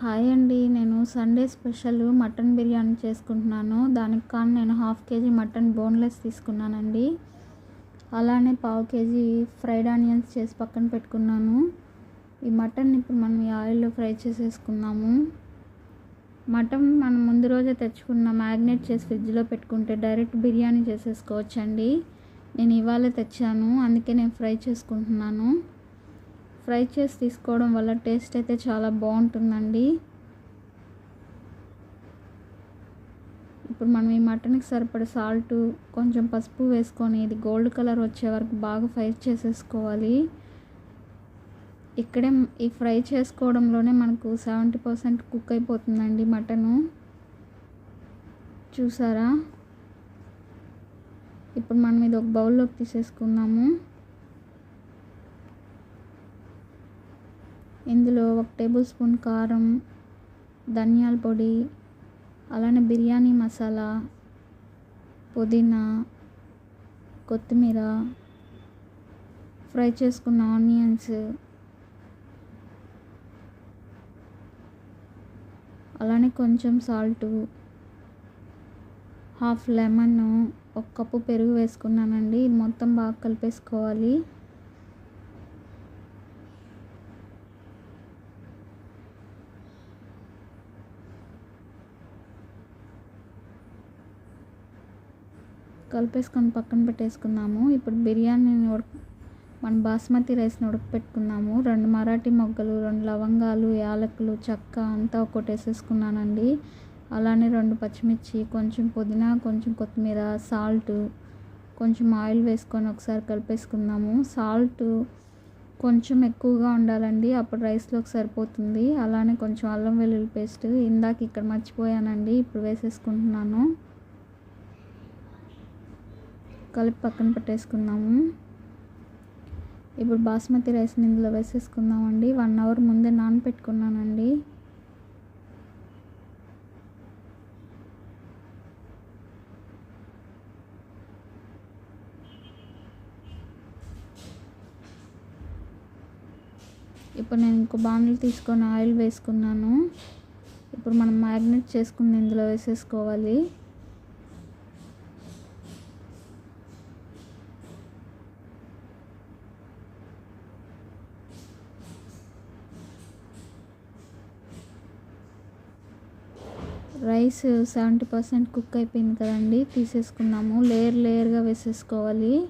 Hi అండి నేను Sunday special mutton biryani చేసుకుంటున్నాను. దానికి కానీ నేను హాఫ్ కేజీ మటన్ బోన్లెస్ తీసుకున్నానండి. అలానే పావు కేజీ ఫ్రైడ్ ఆనియన్స్ చేసి పక్కన పెట్టుకున్నాను. ఈ మటన్ ఇప్పుడు మనం ఈ ఆయిల్లో ఫ్రై చేసేసుకున్నాము మటన్ మనం ముందు రోజే తెచ్చుకున్న మ్యాగ్నేట్ చేసి ఫ్రిడ్జ్లో పెట్టుకుంటే డైరెక్ట్ బిర్యానీ చేసేసుకోవచ్చండి. నేను ఇవాళ తెచ్చాను అందుకే నేను ఫ్రై చేసుకుంటున్నాను. ఫ్రై చేసి తీసుకోవడం వల్ల టేస్ట్ అయితే చాలా బాగుంటుందండి. ఇప్పుడు మనం ఈ మటన్కి సరిపడే సాల్ట్ కొంచెం పసుపు వేసుకొని ఇది గోల్డ్ కలర్ వచ్చే వరకు బాగా ఫ్రై చేసేసుకోవాలి. ఇక్కడే ఈ ఫ్రై చేసుకోవడంలోనే మనకు సెవెంటీ పర్సెంట్ కుక్ అయిపోతుందండి మటను. చూసారా? ఇప్పుడు మనం ఇది ఒక బౌల్లోకి తీసేసుకుందాము. ఇందులో ఒక టేబుల్ స్పూన్ కారం ధనియాల పొడి అలానే బిర్యానీ మసాలా పుదీనా కొత్తిమీర ఫ్రై చేసుకున్న ఆనియన్స్ అలానే కొంచెం సాల్టు హాఫ్ లెమన్ ఒక కప్పు పెరుగు వేసుకున్నానండి. ఇది మొత్తం బాగా కలిపేసుకోవాలి. కలిపేసుకొని పక్కన పెట్టేసుకున్నాము. ఇప్పుడు బిర్యానీని ఉడక మన బాస్మతి రైస్ని ఉడకపెట్టుకున్నాము. రెండు మరాఠీ మొగ్గలు రెండు లవంగాలు యాలకులు చెక్క అంతా ఒకటి వేసేసుకున్నానండి అలానే రెండు పచ్చిమిర్చి కొంచెం పుదీనా కొంచెం కొత్తిమీర సాల్ట్ కొంచెం ఆయిల్ వేసుకొని ఒకసారి కలిపేసుకుందాము. సాల్ట్ కొంచెం ఎక్కువగా ఉండాలండి అప్పుడు రైస్లోకి సరిపోతుంది. అలానే కొంచెం అల్లం వెల్లుల్లి పేస్ట్ ఇందాక ఇక్కడ మర్చిపోయానండి ఇప్పుడు వేసేసుకుంటున్నాను. కలిపి పక్కన పెట్టేసుకుందాము. ఇప్పుడు బాస్మతి రైస్ని ఇందులో వేసేసుకుందామండి. వన్ అవర్ ముందే నానపెట్టుకున్నానండి. ఇప్పుడు నేను ఇంకో బాణలు తీసుకొని ఆయిల్ వేసుకున్నాను. ఇప్పుడు మనం మ్యాగ్నెట్ చేసుకుని ఇందులో వేసేసుకోవాలి. రైస్ సెవెంటీ పర్సెంట్ కుక్ అయిపోయింది కదండి తీసేసుకున్నాము. లేయర్ లేయర్గా వేసేసుకోవాలి.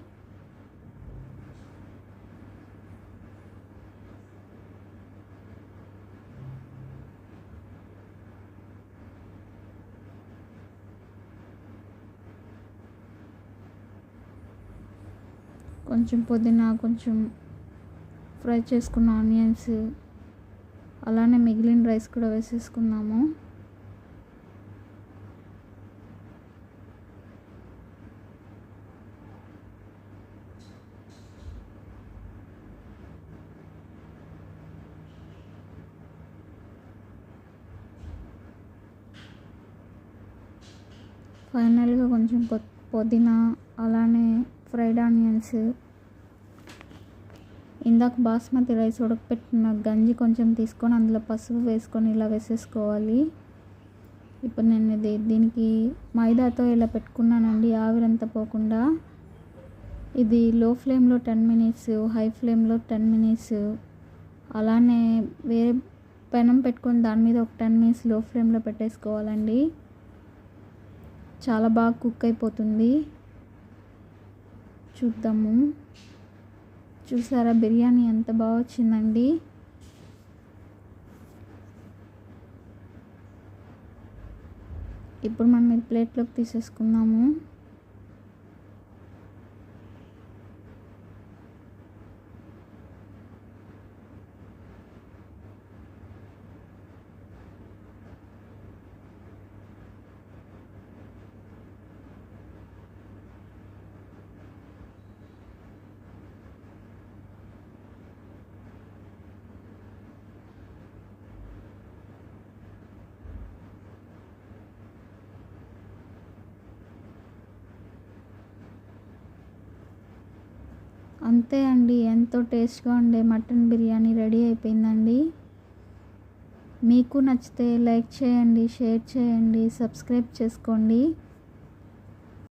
కొంచెం పుదీనా కొంచెం ఫ్రై చేసుకున్న ఆనియన్స్ అలానే మిగిలిన రైస్ కూడా వేసేసుకున్నాము. ఫైనల్గా కొంచెం పుదీనా అలానే ఫ్రైడ్ ఆనియన్స్ ఇందాక బాస్మతి రైస్ ఉడకపెట్టిన గంజి కొంచెం తీసుకొని అందులో పసుపు వేసుకొని ఇలా వేసేసుకోవాలి. ఇప్పుడు నేను ఇది దీనికి మైదాతో ఇలా పెట్టుకున్నానండి ఆవిరంతా పోకుండా. ఇది లో ఫ్లేమ్లో టెన్ మినిట్స్ హై ఫ్లేమ్లో టెన్ మినిట్స్ అలానే వేరే పెనం పెట్టుకొని దాని మీద ఒక టెన్ మినిట్స్లో ఫ్లేమ్లో పెట్టేసుకోవాలండి. చాలా బాగా కుక్ అయిపోతుంది. చూద్దాము. చూసారా బిర్యానీ ఎంత బాగా వచ్చిందండి? ఇప్పుడు మనం ఇది ప్లేట్లోకి తీసేసుకుందాము. అంతే అండి ఎంతో టేస్ట్గా ఉండే మటన్ బిర్యానీ రెడీ అయిపోయిందండి. మీకు నచ్చితే లైక్ చేయండి షేర్ చేయండి సబ్స్క్రైబ్ చేసుకోండి.